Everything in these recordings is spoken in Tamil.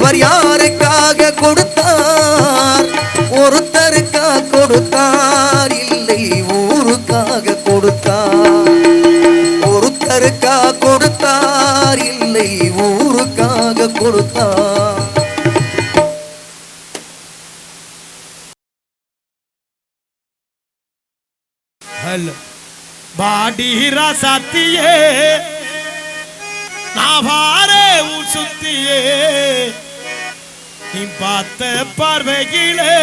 அவர் யாருக்காக கொடுத்தார்? ஒருத்தருக்கா கொடுத்தார் இல்லை ஊருக்காக கொடுத்தார். ஒருத்தருக்கா கொடுத்தார் இல்லை ஊருக்காக கொடுத்தார். ஹலோ. பாடீரா சத்தியே நாவாரே உசுத்தியே நீ பார்த்த பார்வையிலே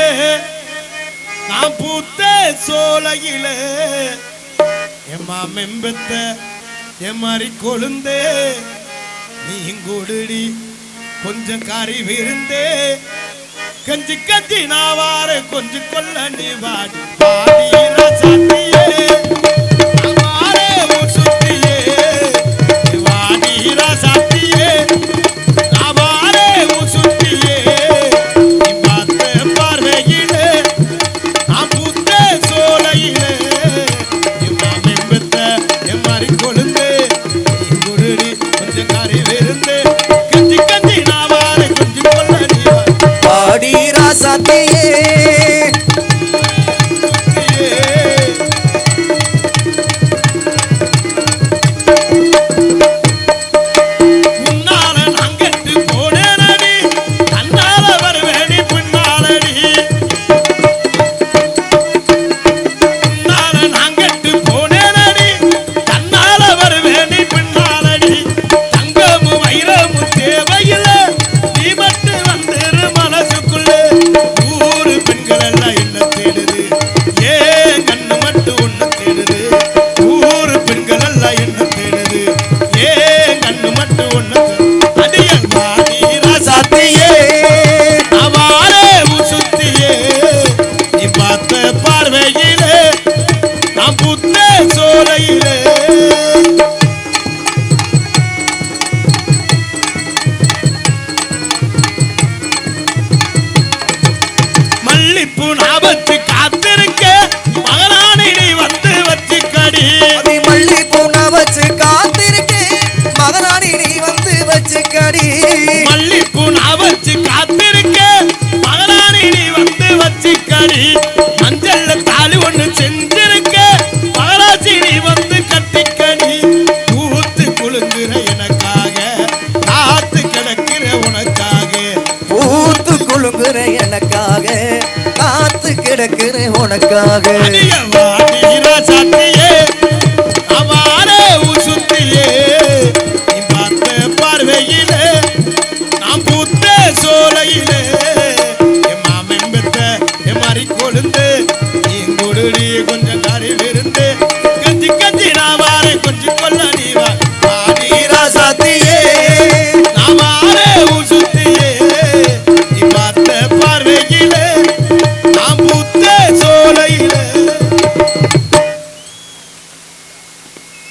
நான் பூத்த சோலையிலே எம்மா மெம்பத்த எம்மாறி கொழுந்தே நீங்கொடுடி கொஞ்சம் கறி விருந்தே. கஞ்சி கஞ்சி நான் வார கொஞ்சம் கொல்ல நீ வாடி. பாடி நான் சாத்திய ஆபத்து வாடுகிறே உனக்காக. வாடுகிற சத்தியே அவாரே உசுத்தியே. பார்த்த பார்வையிலே நாம் பூத்த சோலையிலே என் மாமன் பெற்ற என் மாறி கொழுந்தே